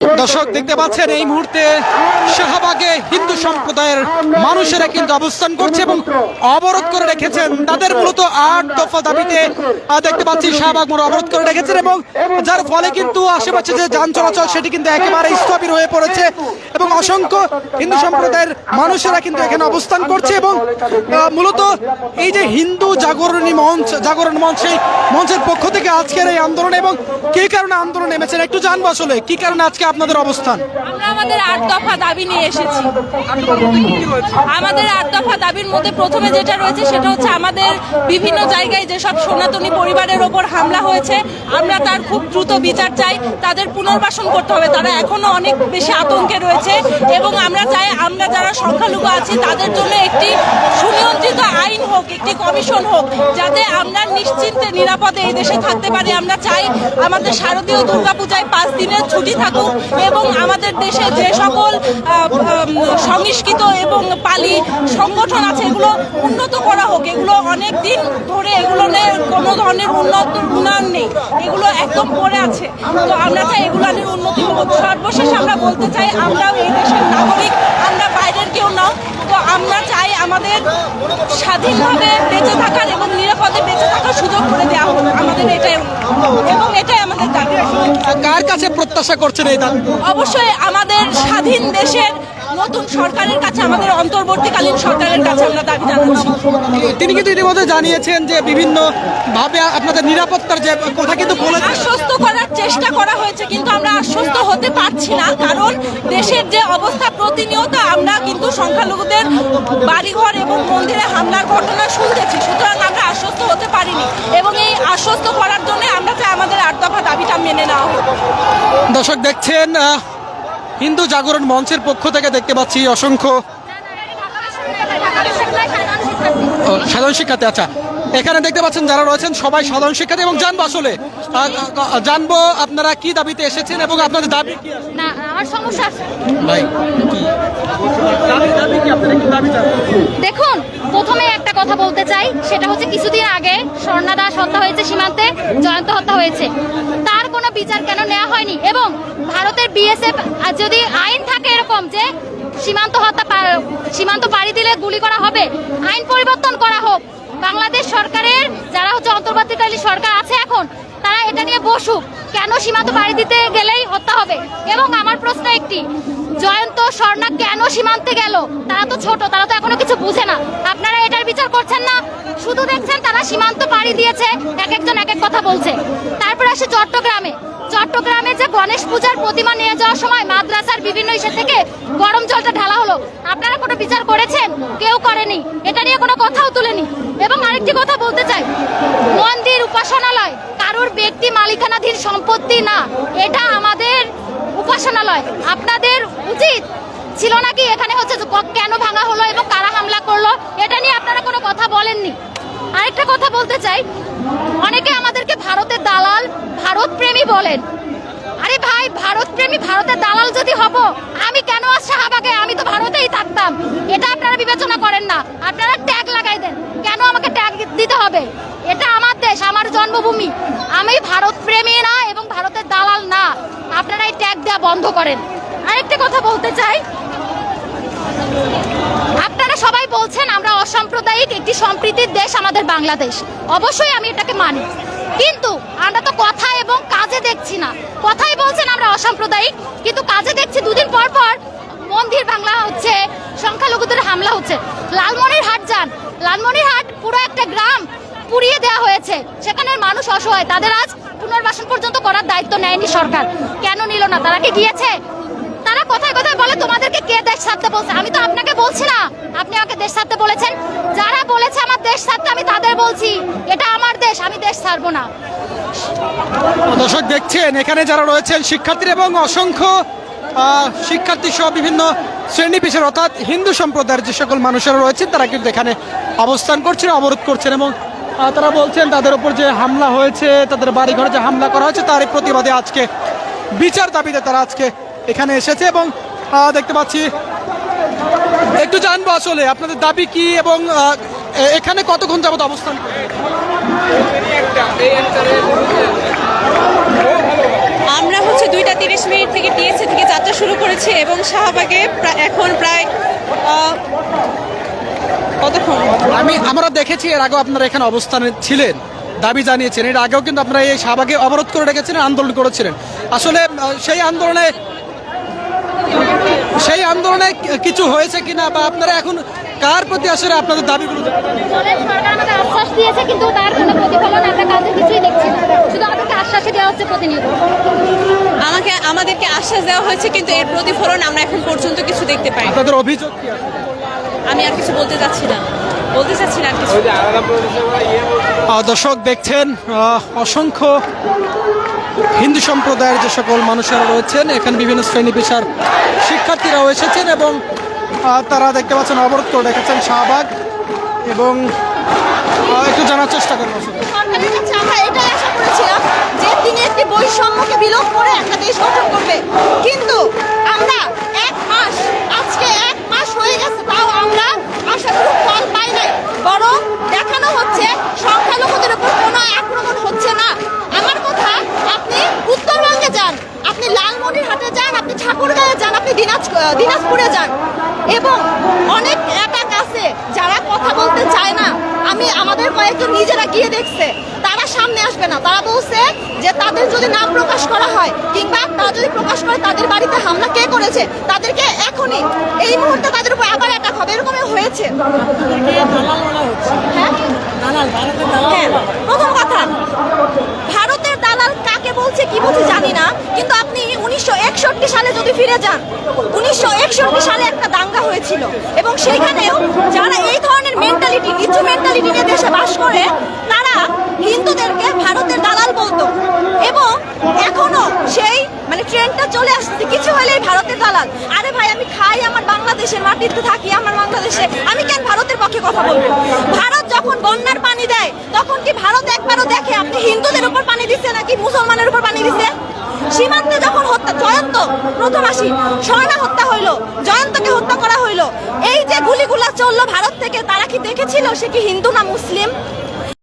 দর্শক দেখতে পাচ্ছেন, এই মুহূর্তে শাহবাগে হিন্দু সম্প্রদায়ের মানুষেরা কিন্তু অবস্থান করছে এবং অবরোধ করে রেখেছেন। তাদের মূলত আট দফা দাবিতে দেখতে পাচ্ছি শাহবাগ মোড় অবরোধ করে রেখেছেন এবং যার ফলে কিন্তু আশেপাশে যে যান চলাচল, সেটি কিন্তু একেবারে স্থবির হয়ে পড়েছে এবং অসংখ্য হিন্দু সম্প্রদায়ের মানুষেরা কিন্তু এখানে অবস্থান করছে এবং মূলত এই যে হিন্দু জাগরণী মঞ্চ, জাগরণ মঞ্চ, সেই মঞ্চের পক্ষ থেকে আজকের এই আন্দোলন এবং কি কারণে আন্দোলন নেমেছেন একটু জানব আসলে। কি কারণে আজকে আপনাদের অবস্থান? আমরা আমাদের আট দফা দাবি নিয়ে এসেছি। আমাদের আট দফা দাবির মধ্যে প্রথমে যেটা রয়েছে সেটা হচ্ছে আমাদের বিভিন্ন জায়গায় যেসব সনাতনী পরিবারের ওপর হামলা হয়েছে, আমরা তার খুব দ্রুত বিচার চাই। তাদের পুনর্বাসন করতে হবে। তারা এখনও অনেক বেশি আতঙ্কে রয়েছে এবং আমরা চাই, আমরা যারা সংখ্যালঘু আছি, তাদের জন্য একটি সুনিয়ন্ত্রিত আইন হোক, একটি কমিশন হোক, যাতে আমরা নিশ্চিন্তে, নিরাপদে এই দেশে থাকতে পারি। আমরা চাই আমাদের শারদীয় দুর্গাপূজায় পাঁচ দিনের ছুটি থাকুক। এবং আমাদের দেশে যে সকল সংস্কৃত এবং পালি সংগঠন আছে, এগুলো উন্নত করা হোক। এগুলো অনেক দিন ধরে এগুলো কোনো ধরনের উন্নত উন্নয়ন নেই। এগুলো একদম পড়ে আছে। তো আমরা চাই এগুলো উন্নতি হোক। সর্বশেষ আমরা বলতে চাই, আমরাও এই দেশের নাগরিক, আমরা বাইরের কেউ নাও। তো আমরা চাই আমাদের স্বাধীনভাবে বেঁচে থাকার এবং নিরাপদে বেঁচে থাকার সুযোগ করে দেওয়া হোক আমাদের এটাই এবং এটাই আমাদের দাবি কার কাছে প্রত্যাশা করছেন এই দাবি? অবশ্যই আমাদের স্বাধীন দেশের নতুন সরকারের কাছে আমাদের অন্তর্বর্তীকালীন সরকারের কাছে আমরা দাবি জানাচ্ছি। তিনি কিন্তু ইতিমধ্যে জানিয়েছেন যে বিভিন্ন ভাবে আপনাদের নিরাপত্তার যে কথা কিন্তু আশ্বস্ত করার চেষ্টা করা হয়েছে কিন্তু আমরা আশ্বস্ত হতে পারছি না কারণ দেশের যে অবস্থা প্রতিনিয়ত আমরা কিন্তু সংখ্যালঘুদের বাড়িঘর এবং মন্দিরে হামলার ঘটনা শুনতেছি। সুতরাং আশ্বস্ত হতে পারিনি এবং এই আশ্বস্ত করার জন্য আমরা চাই আমাদের আট দফা দাবিটা মেনে নেওয়া হোক। দর্শক দেখছেন হিন্দু জাগরণ মঞ্চের পক্ষ থেকে দেখতে পাচ্ছি অসংখ্য সাধারণ শিক্ষার্থী আচ্ছা। এখানে দেখতে পাচ্ছেন যারা রয়েছেন সবাই সাধারণ শিক্ষার্থী এবং জানব আসলে জানব আপনারা কি দাবিতে এসেছেন এবং আপনাদের দাবি কি না আমার সমস্যা ভাই দাবি দাবি আপনারা কি? দাবি জানান দেখুন কথা বলতে চাই, সেটা হচ্ছে কিছুদিন আগে স্বর্ণা দাস হত্যা হয়েছে সীমান্তে, জয়ন্ত হত্যা হয়েছে। তার কোনো বিচার কেন নেওয়া হয়নি? এবং ভারতের বিএসএফ যদি আইন থাকে এরকম যে সীমান্ত হত্যা সীমান্ত পাড়ি দিলে গুলি করা হবে, আইন পরিবর্তন করা হোক। বাংলাদেশ সরকারের যারা হচ্ছে অন্তর্বর্তীকালী সরকার আছে এখন, তারা এটা নিয়ে বসুক। কেন সীমান্ত পাড়ি দিতে গেলেই হত্যা হবে? এবং আমার প্রশ্ন একটি, জয়ন্ত, স্বর্ণা কেন সীমান্তে গেল? তারা তো ছোট, তারা তো এখনও কিছু বুঝে না। আপনারা এটার বিচার করছেন না। শুধু দেখছেন তারা সীমান্ত পাড়ি দিয়েছে, এক একজন এক এক কথা বলছে। তারপর আসে চট্টগ্রামে। চট্টগ্রামে যে গণেশ পূজার প্রতিমা নিয়ে যাওয়ার সময় মাদ্রাসার বিভিন্ন ইসে থেকে গরম জলটা ঢালা হলো। আপনারা কোনো বিচার করেছেন? কেউ করেনি। এটা নিয়ে কোনো কথাও তুলেনি। এবং আরেকটি কথা বলতে চাই। মন্দির উপাসনালয় কারোর ব্যক্তি মালিকানাধীন সম্পত্তি না। এটা আমাদের উপাসনালয়। আপনাদের উচিত ছিল নাকি? এখানে হচ্ছে কেন ভাঙা হলো এবং কারা হামলা করল? এটা নিয়ে আপনারা কোনো কথা বলেননি। আরেকটা কথা বলতে চাই। অনেকে আমাদেরকে ভারতের দালাল ভারত প্রেমী বলেন। আরে ভাই ভারত প্রেমী ভারতের দালাল যদি হব, আমি কেন আজ শাহবাগে? আমি তো ভারতেই থাকতাম। এটা আপনারা বিবেচনা করেন না। আপনারা ট্যাগ লাগাই দেন। কেন আমাকে ট্যাগ দিতে হবে? এটা আমার দেশ, আমার জন্মভূমি। আমি ভারত প্রেমী না এবং ভারতের দালাল না। আপনারা এই ট্যাগ দেওয়া বন্ধ করেন। আরেকটা কথা বলতে চাই। আপনারা সবাই বলছেন আমরা অসাম্প্রদায়িক একটি সম্প্রীতির দেশ আমাদের বাংলাদেশ। অবশ্যই আমি এটাকে মানি। কিন্তু আমরা তো কথা এবং কাজে দেখছি না। কথাই বলছেন আমরা অসাম্প্রদায়িক, কিন্তু কাজে দেখছি দুদিন পর পর মন্দির ভাঙলা হচ্ছে, সংখ্যালঘুদের হামলা হচ্ছে। লালমনির হাট যান। লালমনির হাট পুরো একটা গ্রাম পুড়িয়ে দেওয়া হয়েছে। সেখানের মানুষ অসহায়। তাদের আজ পুনর্বাসন পর্যন্ত করার দায়িত্ব নেয়নি সরকার। কেন নিল না? তারা কি গিয়েছে? কথায় কথায় বলে, তোমাদেরকে কে দেশ ছাড়তে বলছে? আমি তো আপনাকে বলছি না আপনি আমাকে দেশ ছাড়তে বলেছেন। যারা বলেছে আমার দেশ ছাড়তে, আমি তাদের বলছি, এটা আমার দেশ, আমি দেশ ছাড়বো না। দর্শক দেখছেন, এখানে যারা রয়েছেন শিক্ষার্থীরা এবং অসংখ্য শিক্ষার্থী সহ বিভিন্ন শ্রেণি পেশার, অর্থাৎ হিন্দু সম্প্রদায়ের যে সকল মানুষেরা রয়েছেন, তারা কিন্তু এখানে অবস্থান করছেন, অবরোধ করছেন এবং তারা বলছেন তাদের উপর যে হামলা হয়েছে, তাদের বাড়িঘরে যে হামলা করা হয়েছে, তারই প্রতিবাদে আজকে, বিচার দাবিতে তারা আজকে এখানে এসেছে এবং দেখতে পাচ্ছি একটু জানব আসলে আপনাদের দাবি কি এবং এখানে কতক্ষণ যাবত অবস্থান? আমরা হচ্ছে দুইটা তিরিশ মিনিট থেকে টিএসসি থেকে যাত্রা শুরু করেছি এবং শাহবাগে এখন প্রায় কতক্ষণ? আমি আমরা দেখেছি এর আগেও আপনারা এখানে অবস্থানে ছিলেন। দাবি জানিয়েছেন। এর আগেও কিন্তু আপনারা এই শাহবাগে অবরোধ করে রেখেছিলেন আন্দোলন করেছিলেন। আসলে সেই আন্দোলনে সেই আন্দোলনে কিছু হয়েছে কিনা বা আপনারা এখন কার প্রতি আসলে আপনাদের দাবিগুলো সরকার আমাদের আশ্বাস দিয়েছে কিন্তু তার কোনো প্রতিফলন আমরা কাজে কিছুই দেখছি না। শুধু আমাদেরকে আশ্বাসই দেওয়া হচ্ছে প্রতিনিয়ত। আমাকে আমাদেরকে আশ্বাস দেওয়া হয়েছে কিন্তু এর প্রতিফলন আমরা এখন পর্যন্ত কিছু দেখতে পাই আপনাদের অভিযোগ কি আমি আর কিছু বলতে চাচ্ছি না। বলতে চাচ্ছি না আর কিছু। দর্শক দেখছেন অসংখ্য হিন্দু সম্প্রদায়ের যে সকল মানুষেরা রয়েছেন এখানে বিভিন্ন শ্রেণি পেশার শিক্ষার্থীরাও এসেছেন এবং তারা দেখতে পাচ্ছেন অবরোধ করে রেখেছেন শাহবাগ এবং একটু জানার চেষ্টা করব। আমরা যে তিনি একটি বৈষম্যকে করে একটা কিন্তু আমরা এক মাস, আজকে এক মাস হয়ে গেছে, তাও আমরা পাই বরং দেখানো হচ্ছে কোনো আক্রমণ হচ্ছে না। আমার আপনি উত্তরবঙ্গে যান, আপনি লালমনিরহাটে যান, আপনি ঠাকুরগাঁয়ে যান আপনি দিনাজ দিনাজপুরে যান। এবং অনেক অ্যাটাক আছে যারা কথা বলতে চায় না। আমি আমাদের কয়েকজন নিজেরা গিয়ে দেখছে। তারা সামনে আসবে না। তারা বলছে যে তাদের যদি নাম প্রকাশ করা হয় কিংবা তারা যদি প্রকাশ করে তাদের বাড়িতে হামলা কে করেছে তাদেরকে এখনই এই মুহূর্তে তাদের উপর আবার অ্যাটাক হবে। এরকমই হয়েছে। হ্যাঁ? হ্যাঁ, প্রথম কথা ভারতের দালাল কাকে বলছে কি বলছে জানি না কিন্তু আপনি উনিশশো একষট্টি সালে যদি ফিরে যান, উনিশশো একষট্টি সালে একটা দাঙ্গা হয়েছিল। এবং সেইখানেও যারা এই ধরনের মেন্টালিটি নিচু মেন্টালিটি নিয়ে দেশে বাস করে, তারা হিন্দুদেরকে ভারতের দালাল বলতো। এবং এখনও সেই মানে ট্রেনটা চলে আসছে, কিছু হলেই ভারতের দালাল। আরে ভাই, আমি খাই আমার বাংলাদেশের মাটিতে, থাকি আমার বাংলাদেশে, আমি কেন ভারতের পক্ষে কথা বলব? ভারত যখন বন্যার পানি দেয়, তখন কি ভারত একবারও দেখে আপনি হিন্দুদের উপর পানি দিচ্ছে নাকি মুসলমানের উপর পানি দিচ্ছে সীমান্তে যখন হত্যা, জয়ন্ত প্রথম আসি স্বর্ণা হত্যা হইল, জয়ন্তকে হত্যা করা হইল। এই যে গুলিগুলা চলল ভারত থেকে, তারা কি দেখেছিল সে কি হিন্দু না মুসলিম?